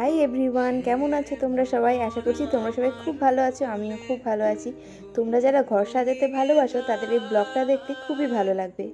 Hi everyone কেমন আছো তোমরা সবাই? আশা করছি তোমরা সবাই খুব ভালো আছো, আমিও খুব ভালো আছি। তোমরা যারা ঘর সাজাতে ভালোবাসো, তাদের এই ব্লগটা দেখতে খুবই ভালো লাগবে।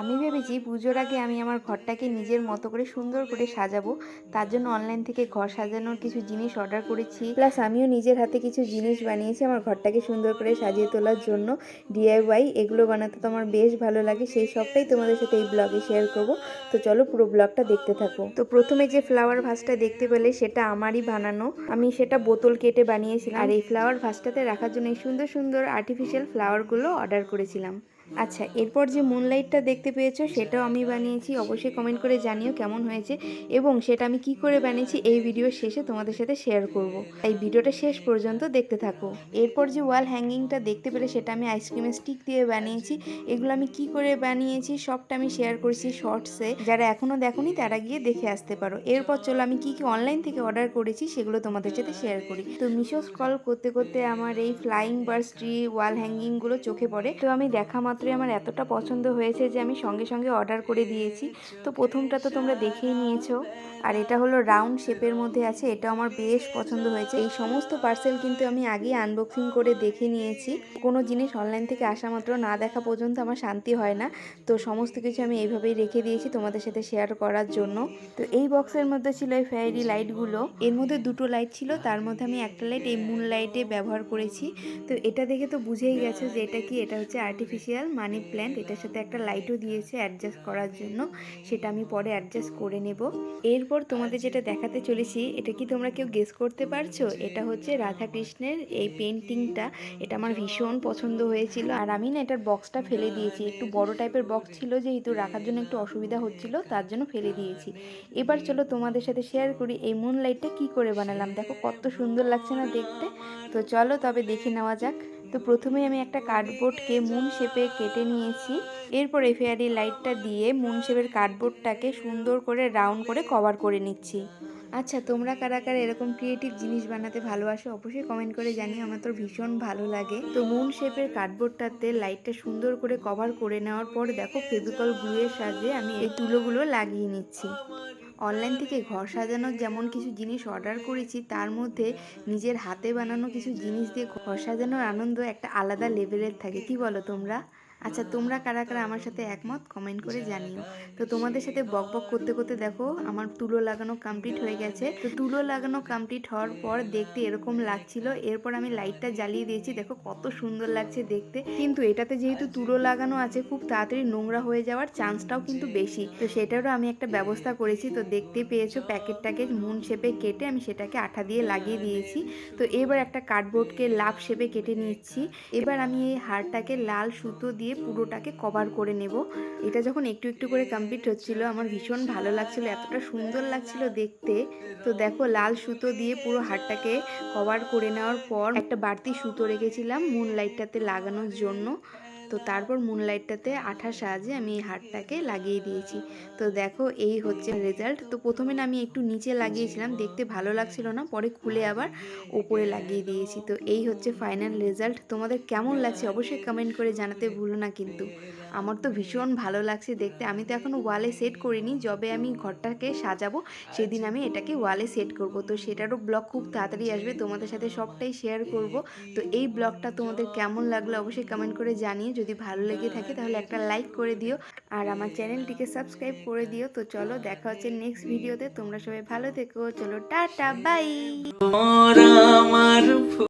আমি ভেবেছি পুজোর আগে আমি আমার ঘরটাকে নিজের মতো করে সুন্দর করে সাজাবো। তার জন্য অনলাইন থেকে ঘর সাজানোর কিছু জিনিস অর্ডার করেছি। প্লাস আমিও নিজের হাতে কিছু জিনিস বানিয়েছি, আমার ঘরটাকে সুন্দর করে সাজিয়ে তোলার জন্য। ডিআইওয়াই এগুলো বানাতে তো আমার বেশ ভালো লাগে, সেই সবটাই তোমাদের সাথে এই ব্লগে শেয়ার করব। তো চলো পুরো ব্লগটা দেখতে থাকো। তো প্রথমে যে ফ্লাওয়ার ভাসটা দেখতে পেলে, সেটা আমারই বানানো। আমি সেটা বোতল কেটে বানিয়েছিলাম। আর এই ফ্লাওয়ার ভাসটাতে রাখার জন্য এই সুন্দর সুন্দর আর্টিফিশিয়াল ফ্লাওয়ারগুলো অর্ডার করেছিলাম। আচ্ছা এরপর যে মুনলাইটটা দেখতে পেয়েছ, সেটাও আমি বানিয়েছি। অবশ্যই কমেন্ট করে জানিও কেমন হয়েছে এবং সেটা আমি কি করে বানিয়েছি এই ভিডিওর শেষে তোমাদের সাথে শেয়ার করব। এই ভিডিওটা শেষ পর্যন্ত দেখতে থাকো। এরপর যে ওয়াল হ্যাঙ্গিংটা দেখতে পেলে, সেটা আমি আইসক্রিমের স্টিক দিয়ে বানিয়েছি। এগুলো আমি কি করে বানিয়েছি, সবটা আমি শেয়ার করেছি শর্টসে যারা এখনও দেখোনি, তারা গিয়ে দেখে আসতে পারো। এরপর চলো, আমি কি কি অনলাইন থেকে অর্ডার করেছি, সেগুলো তোমাদের সাথে শেয়ার করি। তো মিশো স্ক্রল করতে করতে আমার এই ফ্লাইং বার্ডস ট্রি ওয়াল হ্যাঙ্গিংগুলো চোখে পড়ে। তো আমি দেখা মাত্রই আমার এতটা পছন্দ হয়েছে যে আমি সঙ্গে সঙ্গে অর্ডার করে দিয়েছি। তো প্রথমটা তো তোমরা দেখেই নিয়েছো। আর এটা হলো রাউন্ড শেপের মধ্যে আছে, এটা আমার বেশ পছন্দ হয়েছে। এই সমস্ত পার্সেল কিন্তু আমি আগেই আনবক্সিং করে দেখে নিয়েছি। কোনো জিনিস অনলাইন থেকে আসা মাত্র না দেখা পর্যন্ত আমার শান্তি হয় না। তো সমস্ত কিছু আমি এইভাবেই রেখে দিয়েছি তোমাদের সাথে শেয়ার করার জন্য। তো এই বক্সের মধ্যে ছিল এই ফেয়ারি লাইটগুলো এর মধ্যে দুটো লাইট ছিল, তার মধ্যে আমি একটা লাইট এই মুন লাইটে ব্যবহার করেছি। তো এটা দেখে তো বুঝেই গেছো যে এটা কি? এটা হচ্ছে আর্টিফিশিয়াল মানি প্ল্যান্ট এটার সাথে একটা লাইটও দিয়েছে অ্যাডজাস্ট করার জন্য, সেটা আমি পরে অ্যাডজাস্ট করে নেব। এরপর তোমাদের যেটা দেখাতে চলেছি, এটা কি তোমরা কেউ গেস করতে পারছ? এটা হচ্ছে রাধা কৃষ্ণের এই পেন্টিংটা এটা আমার ভীষণ পছন্দ হয়েছিল। আর আমি না এটার বক্সটা ফেলে দিয়েছি, একটু বড় টাইপের বক্স ছিল যেহেতু রাখার জন্য একটু অসুবিধা হচ্ছিল, তার জন্য ফেলে দিয়েছি। এবার চলো তোমাদের সাথে শেয়ার করি এই মুন লাইটটা কী করে বানালাম। দেখো কত সুন্দর লাগছে না দেখতে। তো চলো তবে দেখে নেওয়া যাক। তো প্রথমে আমি একটা কার্ডবোর্ডকে মুন শেপে কেটে নিয়েছি। এরপর এই ফেয়ারি লাইটটা দিয়ে মুন শেপের কার্ডবোর্ডটাকে সুন্দর করে রাউন্ড করে কভার করে নিচ্ছি। আচ্ছা তোমরা কারা কারা এরকম ক্রিয়েটিভ জিনিস বানাতে ভালোবাসো অবশ্যই কমেন্ট করে জানিও, আমার তো ভীষণ ভালো লাগে। তো মুন শেপের কার্ডবোর্ডটাতে লাইটটা সুন্দর করে কভার করে নেওয়ার পর দেখো ফেভিকল গ্লুয়ের সাহায্যে আমি এই তুলোগুলো লাগিয়ে নিচ্ছি। অনলাইন থেকে ঘর সাজানোর যেমন কিছু জিনিস অর্ডার করেছি, তার মধ্যে নিজের হাতে বানানো কিছু জিনিস দিয়ে ঘর সাজানোর আনন্দ একটা আলাদা লেভেলের থাকে। কি বলো তোমরা? আচ্ছা তোমরা কারা কারা আমার সাথে একমত? কমেন্ট করে জানিও। তো তোমাদের সাথে বক বক করতে করতে দেখো, আমার তুলো লাগানো কমপ্লিট হয়ে গেছে। তো তুলো লাগানো কমপ্লিট হওয়ার পর দেখতে এরকম লাগছিল। এরপর আমি লাইটটা জ্বালিয়ে দিয়েছি। দেখো কত সুন্দর লাগছে দেখতে। কিন্তু এটাতে যেহেতু তুলো লাগানো আছে, খুব তাড়াতাড়ি নোংরা হয়ে যাওয়ার চান্সটাও কিন্তু বেশি। তো সেটারও আমি একটা ব্যবস্থা করেছি। তো দেখতে পেয়েছ, প্যাকেটটাকে মুন শেপে কেটে আমি সেটাকে আঠা দিয়ে লাগিয়ে দিয়েছি। তো এবার একটা কার্ডবোর্ডকে লাভ শেপে কেটে নিচ্ছি। এবার আমি এই হারটাকে লাল সুতো দিয়ে পুরোটাকে কভার করে নেব। এটা যখন একটু একটু করে কমপ্লিট হচ্ছিল, আমার ভীষণ ভালো লাগছিল, এতটা সুন্দর লাগছিল দেখতে। তো দেখো, লাল সুতো দিয়ে পুরো হাটটাকে কভার করে নেওয়ার পর একটা বাড়তি সুতো রেখেছিলাম মুন লাইটটাতে লাগানোর জন্য। তো তারপর মুনলাইটটাতে আঠার সাহায্যে আমি এই হারটাকে লাগিয়ে দিয়েছি। তো দেখো, এই হচ্ছে রেজাল্ট তো প্রথমে না আমি একটু নিচে লাগিয়েছিলাম, দেখতে ভালো লাগছিল না, পরে খুলে আবার ওপরে লাগিয়ে দিয়েছি। তো এই হচ্ছে ফাইনাল রেজাল্ট তোমাদের কেমন লাগছে অবশ্যই কমেন্ট করে জানাতে ভুলো না কিন্তু। আমার তো ভীষণ ভালো লাগছে দেখতে। আমি তো এখনও ওয়ালে সেট করিনি, যবে আমি ঘরটাকে সাজাবো, সেদিন আমি এটাকে ওয়ালে সেট করব। তো সেটারও ব্লগ খুব তাড়াতাড়ি আসবে, তোমাদের সাথে সবটাই শেয়ার করব। তো এই ব্লগটা তোমাদের কেমন লাগল অবশ্যই কমেন্ট করে জানিয়ে যদি ভালো লেগে থাকে তাহলে একটা লাইক করে দিও আর আমার চ্যানেলটিকে সাবস্ক্রাইব করে দিও। তো চলো দেখা হচ্ছে নেক্সট ভিডিওতে তোমরা সবাই ভালো থেকো। চলো, টাটা বাই